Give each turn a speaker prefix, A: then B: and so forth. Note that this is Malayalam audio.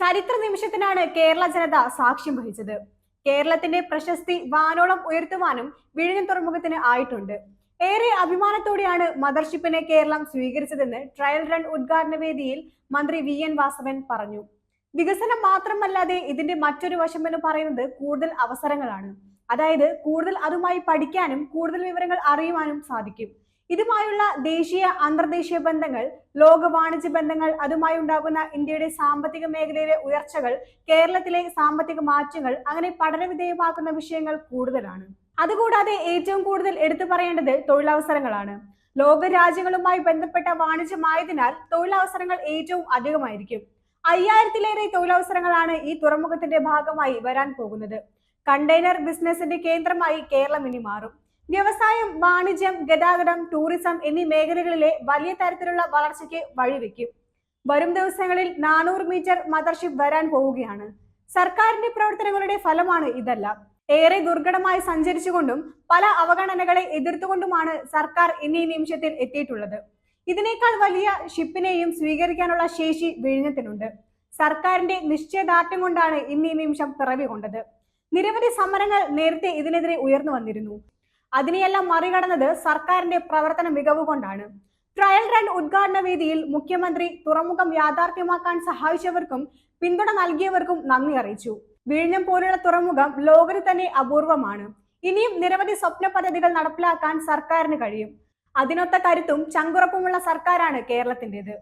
A: ചരിത്ര നിമിഷത്തിനാണ് കേരള ജനത സാക്ഷ്യം വഹിച്ചത്. കേരളത്തിന്റെ പ്രശസ്തി വാനോളം ഉയർത്തുവാനും വിഴിഞ്ഞം തുറമുഖത്തിന് ആയിട്ടുണ്ട്. ഏറെ അഭിമാനത്തോടെയാണ് മദർഷിപ്പിനെ കേരളം സ്വീകരിച്ചതെന്ന് ട്രയൽ റൺ ഉദ്ഘാടന വേദിയിൽ മന്ത്രി വി എൻ വാസവൻ പറഞ്ഞു. വികസനം മാത്രമല്ലാതെ ഇതിന്റെ മറ്റൊരു വശം എന്ന് പറയുന്നത് കൂടുതൽ അവസരങ്ങളാണ്. അതായത് കൂടുതൽ അതുമായി പഠിക്കാനും കൂടുതൽ വിവരങ്ങൾ അറിയുവാനും സാധിക്കും. ഇതുമായുള്ള ദേശീയ അന്തർദേശീയ ബന്ധങ്ങൾ ലോക വാണിജ്യ ബന്ധങ്ങൾ അതുമായി ഉണ്ടാകുന്ന ഇന്ത്യയുടെ സാമ്പത്തിക മേഖലയിലെ ഉയർച്ചകൾ കേരളത്തിലെ സാമ്പത്തിക മാറ്റങ്ങൾ അങ്ങനെ പഠനവിധേയമാക്കുന്ന വിഷയങ്ങൾ കൂടുതലാണ്. അതുകൂടാതെ ഏറ്റവും കൂടുതൽ എടുത്തു പറയേണ്ടത് തൊഴിലവസരങ്ങളാണ്. ലോക രാജ്യങ്ങളുമായി ബന്ധപ്പെട്ട വാണിജ്യമായതിനാൽ തൊഴിലവസരങ്ങൾ ഏറ്റവും അധികമായിരിക്കും. അയ്യായിരത്തിലേറെ തൊഴിലവസരങ്ങളാണ് ഈ തുറമുഖത്തിന്റെ ഭാഗമായി വരാൻ പോകുന്നത്. കണ്ടെയ്നർ ബിസിനസിന്റെ കേന്ദ്രമായി കേരളം ഇനി മാറും. വ്യവസായം വാണിജ്യം ഗതാഗതം ടൂറിസം എന്നീ മേഖലകളിലെ വലിയ തരത്തിലുള്ള വളർച്ചയ്ക്ക് വഴിവെക്കും. വരും ദിവസങ്ങളിൽ നാനൂറ് മീറ്റർ മദർഷിപ്പ് വരാൻ പോവുകയാണ്. സർക്കാരിന്റെ പ്രവർത്തനങ്ങളുടെ ഫലമാണ് ഇതെല്ലാം. ഏറെ ദുർഘടമായി സഞ്ചരിച്ചുകൊണ്ടും പല അവഗണനകളെ എതിർത്തുകൊണ്ടുമാണ് സർക്കാർ ഇന്നീ നിമിഷത്തിൽ എത്തിയിട്ടുള്ളത്. ഇതിനേക്കാൾ വലിയ ഷിപ്പിനെയും സ്വീകരിക്കാനുള്ള ശേഷി വിഴിഞ്ഞത്തിനുണ്ട്. സർക്കാരിന്റെ നിശ്ചയദാർഢ്യം കൊണ്ടാണ് ഇന്നീ നിമിഷം പിറവി കൊണ്ടത് നിരവധി സമരങ്ങൾ നേരത്തെ ഇതിനെതിരെ ഉയർന്നു വന്നിരുന്നു. അതിനെയെല്ലാം മറികടന്നത് സർക്കാരിന്റെ പ്രവർത്തന മികവ് കൊണ്ടാണ്. ട്രയൽ റൺ ഉദ്ഘാടന വേദിയിൽ മുഖ്യമന്ത്രി തുറമുഖം യാഥാർത്ഥ്യമാക്കാൻ സഹായിച്ചവർക്കും പിന്തുണ നൽകിയവർക്കും നന്ദി അറിയിച്ചു. വിഴിഞ്ഞം പോലുള്ള തുറമുഖം ലോകത്തിൽ തന്നെ അപൂർവമാണ്. ഇനിയും നിരവധി സ്വപ്ന പദ്ധതികൾ നടപ്പിലാക്കാൻ സർക്കാരിന് കഴിയും. അതിനൊത്ത കരുത്തും ചങ്കുറപ്പുമുള്ള സർക്കാരാണ് കേരളത്തിന്റേത്.